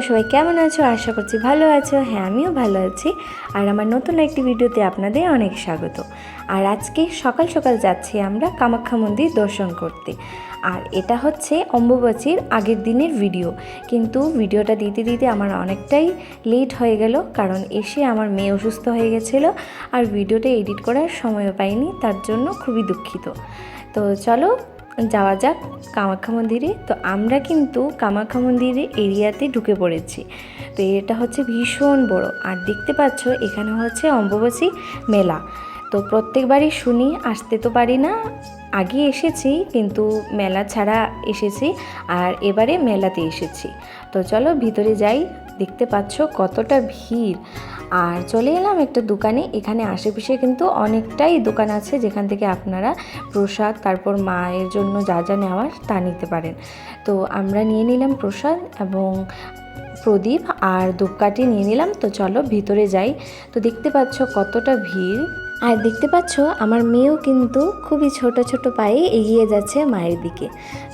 তোমরা সবাই কেমন আছো? আশা করছি ভালো আছো। হ্যাঁ আমিও ভালো আছি। আর আমার নতুন একটি ভিডিওতে আপনাদের অনেক স্বাগত। আর আজকে সকাল সকাল যাচ্ছি আমরা কামাখ্যা মন্দির দর্শন করতে। আর এটা হচ্ছে অম্বুবাচীর আগের দিনের ভিডিও। কিন্তু ভিডিওটা দিতে দিতে আমার অনেকটাই লেট হয়ে গেল, কারণ এসে আমার মেয়ে অসুস্থ হয়ে গেছিল আর ভিডিওটা এডিট করার সময়ও পাইনি, তার জন্য খুবই দুঃখিত। তো চলো যাওয়া যাক কামাখ্যা মন্দিরে। তো আমরা কিন্তু কামাখ্যা মন্দিরে এরিয়াতে ঢুকে পড়েছি। তো এটা হচ্ছে ভীষণ বড়। আর দেখতে পাচ্ছ, এখানে হচ্ছে অম্বুবাসী মেলা। তো প্রত্যেকবারই শুনি, আসতে তো পারি না। আগে এসেছি, কিন্তু মেলা ছাড়া এসেছি আর এবারে মেলাতে এসেছি। তো চলো ভিতরে যাই, দেখতে পাচ্ছ কতটা ভিড়। আর চলে এলাম একটা দোকানে, এখানে আশেপাশে কিন্তু অনেকটাই দোকান আছে, যেখান থেকে আপনারা প্রসাদ, তারপর মায়ের জন্য যা যা নেওয়ার তা নিতে পারেন। তো আমরা নিয়ে নিলাম প্রসাদ এবং প্রদীপ আর ধূপকাঠি নিয়ে নিলাম। তো চলো ভিতরে যাই। তো দেখতে পাচ্ছ কতটা ভিড়। আর দেখতে পাচ্ছ, আমার মেয়েও কিন্তু খুবই ছোট ছোট পায়ে এগিয়ে যাচ্ছে মায়ের দিকে।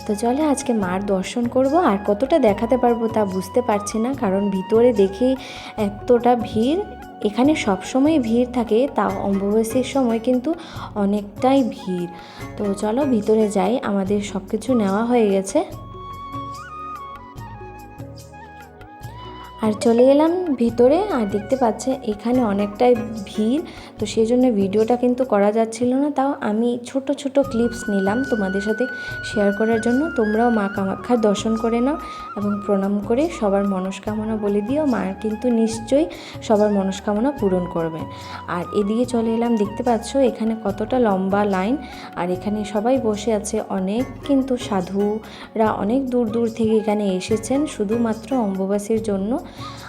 তো চলে আজকে মার দর্শন করব, আর কতটা দেখাতে পারব তা বুঝতে পারছি না, কারণ ভিতরে দেখি এতটা ভিড়। এখানে সব সময় ভিড় থাকে, তা অম্বুবাসীর সময় কিন্তু অনেকটাই ভিড়। তো চলো ভিতরে যাই, আমাদের সব কিছু নেওয়া হয়ে গেছে। আর চলে এলাম ভিতরে, আর দেখতে পাচ্ছে এখানে অনেকটাই ভিড়, তো সেই জন্য ভিডিওটা কিন্তু করা যাচ্ছিল না। তাও আমি ছোট ছোট ক্লিপস নিলাম তোমাদের সাথে শেয়ার করার জন্য। তোমরাও মা কামাখ্যার দর্শন করে নাও এবং প্রণাম করে সবার মনস্কামনা বলে দিও। মা কিন্তু নিশ্চয়ই সবার মনস্কামনা পূরণ করবে। আর এদিকে চলে এলাম, দেখতে পাচ্ছ এখানে কতটা লম্বা লাইন আর এখানে সবাই বসে আছে। অনেক কিন্তু সাধুরা অনেক দূর দূর থেকে এখানে এসেছেন, শুধুমাত্র অম্বুবাসীর জন্য।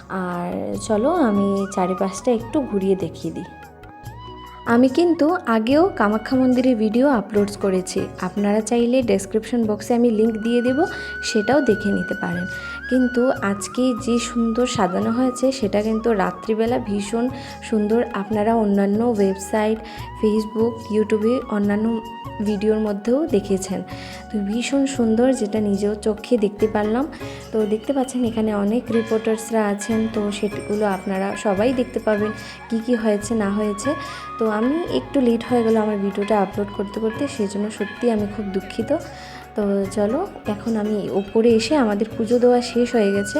আর চলো আমি চারিপাশটা একটু ঘুরিয়ে দেখিয়ে দিই। আমি কিন্তু আগেও কামাখ্যা মন্দিরের ভিডিও আপলোড করেছি। আপনারা চাইলে ডেসক্রিপশন বক্সে আমি লিংক দিয়ে দেব, সেটাও দেখে নিতে পারেন। কিন্তু আজকে যে সুন্দর সাজানো হয়েছে, সেটা কিন্তু রাত্রিবেলা ভীষণ সুন্দর। আপনারা অন্যান্য ওয়েবসাইট ফেসবুক ইউটিউবে অন্যান্য ভিডিওর মধ্যেও দেখেছেন। তো ভীষণ সুন্দর যেটা নিজেও চোখে দেখতে পারলাম। তো দেখতে পাচ্ছেন এখানে অনেক রিপোর্টার্সরা আছেন, তো সেগুলো আপনারা সবাই দেখতে পাবেন কি কি হয়েছে, না হয়েছে। তো আমি একটু লেট হয়ে গেল আমার ভিডিওটা আপলোড করতে করতে সেই জন্য সত্যি আমি খুব দুঃখিত। তো চলো, এখন আমি ওপরে এসে আমাদের পুজো দেওয়া শেষ হয়ে গেছে।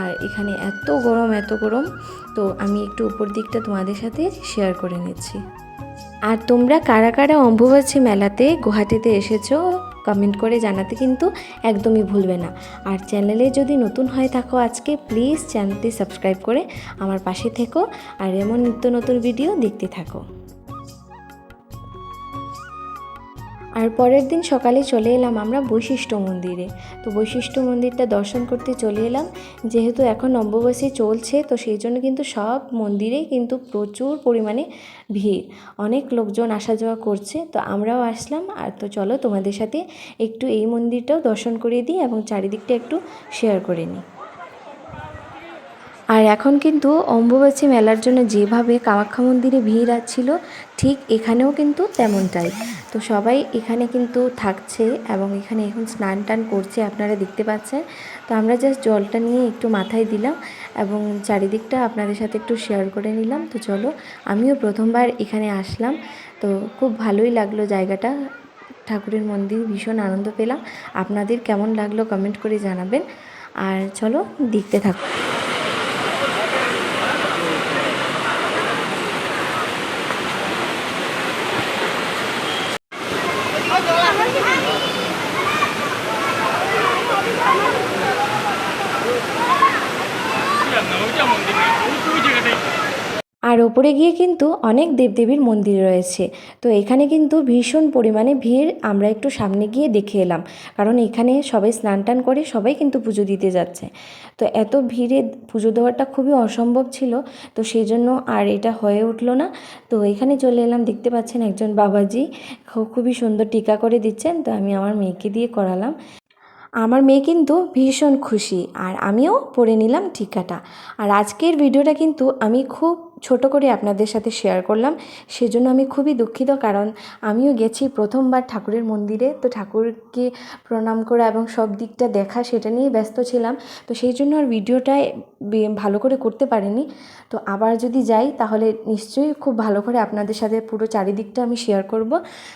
আর এখানে এত গরম এত গরম, তো আমি একটু উপর দিকটা তোমাদের সাথে শেয়ার করে নিচ্ছি। আর তোমরা কারা কারা অম্বুবাচী মেলাতে গুয়াহাটিতে এসেছ কমেন্ট করে জানাতে কিন্তু একদমই ভুলবে না। আর চ্যানেলে যদি নতুন হয়ে থাকো আজকে প্লিজ চ্যানেলটি সাবস্ক্রাইব করে আমার পাশে থেকো। আর এমন নিত্য নতুন ভিডিও দেখতে থাকো। আর পরের দিন সকালে চলে এলাম আমরা বৈশিষ্ট্য মন্দিরে। তো বৈশিষ্ট্য মন্দিরটা দর্শন করতে চলে এলাম। যেহেতু এখন অম্বুবাসী চলছে, তো সেই জন্য কিন্তু সব মন্দিরেই কিন্তু প্রচুর পরিমাণে ভিড়। অনেক লোকজন আসা যাওয়া করছে, তো আমরাও আসলাম। আর তো চলো তোমাদের সাথে একটু এই মন্দিরটাও দর্শন করিয়ে দিই এবং চারিদিকটা একটু শেয়ার করে নিই। আর এখন কিন্তু অম্বুবাচী মেলার জন্য যেভাবে কামাখ্যা মন্দিরে ভিড় ছিল ঠিক এখানেও কিন্তু তেমনটাই। তো সবাই এখানে কিন্তু থাকছে এবং এখানে এখন স্নান টান করছে, আপনারা দেখতে পাচ্ছেন। তো আমরা জাস্ট জলটা নিয়ে একটু মাথায় দিলাম এবং চারিদিকটা আপনাদের সাথে একটু শেয়ার করে নিলাম। তো চলো, আমিও প্রথমবার এখানে আসলাম। তো খুব ভালোই লাগল জায়গাটা। ঠাকুরের মন্দির, ভীষণ আনন্দ পেলাম। আপনাদের কেমন লাগল কমেন্ট করে জানাবেন। আর চলো, দেখতে থাকো আর ওপরে গিয়ে কিন্তু অনেক দেবদেবীর মন্দির রয়েছে। তো এখানে কিন্তু ভীষণ পরিমাণে ভিড়, আমরা একটু সামনে গিয়ে দেখে এলাম। কারণ এখানে সবাই স্নান টান করে সবাই কিন্তু পুজো দিতে যাচ্ছে। তো এত ভিড়ে পুজো দেওয়াটা খুবই অসম্ভব ছিল। তো সেই জন্য আর এটা হয়ে উঠল না। তো এখানে চলে এলাম, দেখতে পাচ্ছেন একজন বাবাজি। খুবই সুন্দর টিকা করে দিচ্ছেন। তো আমি আমার মেয়েকে দিয়ে করালাম। আমার মেয়ে কিন্তু ভীষণ খুশি। আর আমিও পরে নিলাম টিকাটা। আর আজকের ভিডিওটা কিন্তু আমি খুব ছোট করে আপনাদের সাথে শেয়ার করলাম। সেজন্য আমি খুবই দুঃখিত কারণ আমিও গেছি প্রথমবার ঠাকুরের মন্দিরে। তো ঠাকুরকে প্রণাম করা এবং সব দিকটা দেখা সেটা নিয়ে ব্যস্ত ছিলাম। তো সেই জন্য আর ভিডিওটা ভালো করে করতে পারিনি। তো আবার যদি যাই তাহলে নিশ্চয়ই খুব ভালো করে আপনাদের সাথে পুরো চারিদিকটা আমি শেয়ার করব।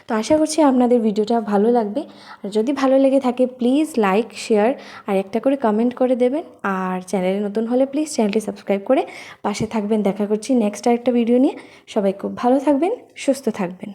তো আশা করছি আপনাদের ভিডিওটা ভালো লাগবে। আর যদি ভালো লেগে থাকে প্লিজ লাইক শেয়ার আর একটা করে কমেন্ট করে দেবেন। আর চ্যানেলে নতুন হলে প্লিজ চ্যানেলটি সাবস্ক্রাইব করে পাশে থাকবেন। দেখা করছি নেক্সট আরেকটা ভিডিও নিয়ে সবাই খুব ভালো থাকবেন সুস্থ থাকবেন।